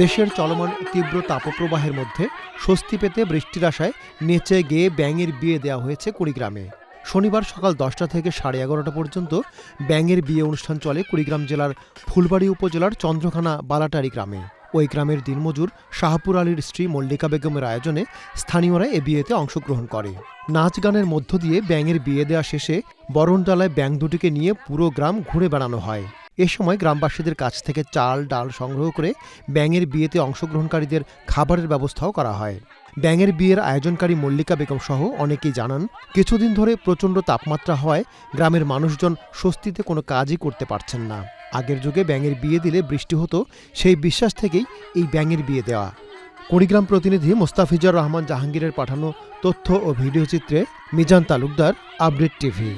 দেশের চলমান তীব্র তাপপ্রবাহের মধ্যে স্বস্তি পেতে বৃষ্টির আশায় নেচে গেয়ে ব্যাঙের বিয়ে দেওয়া হয়েছে কুড়িগ্রামে। শনিবার সকাল দশটা থেকে সাড়ে এগারোটা পর্যন্ত ব্যাঙের বিয়ে অনুষ্ঠান চলে কুড়িগ্রাম জেলার ফুলবাড়ি উপজেলার চন্দ্রখানা বালাটারি গ্রামে। ওই গ্রামের দিনমজুর শাহপুর আলীর স্ত্রী মল্লিকা বেগমের আয়োজনে স্থানীয়রা এ বিয়েতে অংশগ্রহণ করে। নাচ গানের মধ্য দিয়ে ব্যাঙের বিয়ে দেওয়া শেষে বরণডালায় ব্যাঙ দুটিকে নিয়ে পুরো গ্রাম ঘুরে বেড়ানো হয়। এ সময় গ্রামবাসীদের কাছ থেকে চাল, ডাল সংগ্রহ করে ব্যাঙের বিয়েতে অংশগ্রহণকারীদের খাবারের ব্যবস্থাও করা হয়। ব্যাঙের বিয়ের আয়োজনকারী মল্লিকা বেগম সহ অনেকেই জানান, কিছুদিন ধরে প্রচণ্ড তাপমাত্রা হওয়ায় গ্রামের মানুষজন স্বস্তিতে কোনো কাজই করতে পারছেন না। আগের যুগে ব্যাঙের বিয়ে দিলে বৃষ্টি হতো, সেই বিশ্বাস থেকেই এই ব্যাঙের বিয়ে দেওয়া। কুড়িগ্রাম প্রতিনিধি মোস্তাফিজুর রহমান জাহাঙ্গীরের পাঠানো তথ্য ও ভিডিও চিত্রে মিজান তালুকদার, আপডেট টিভি।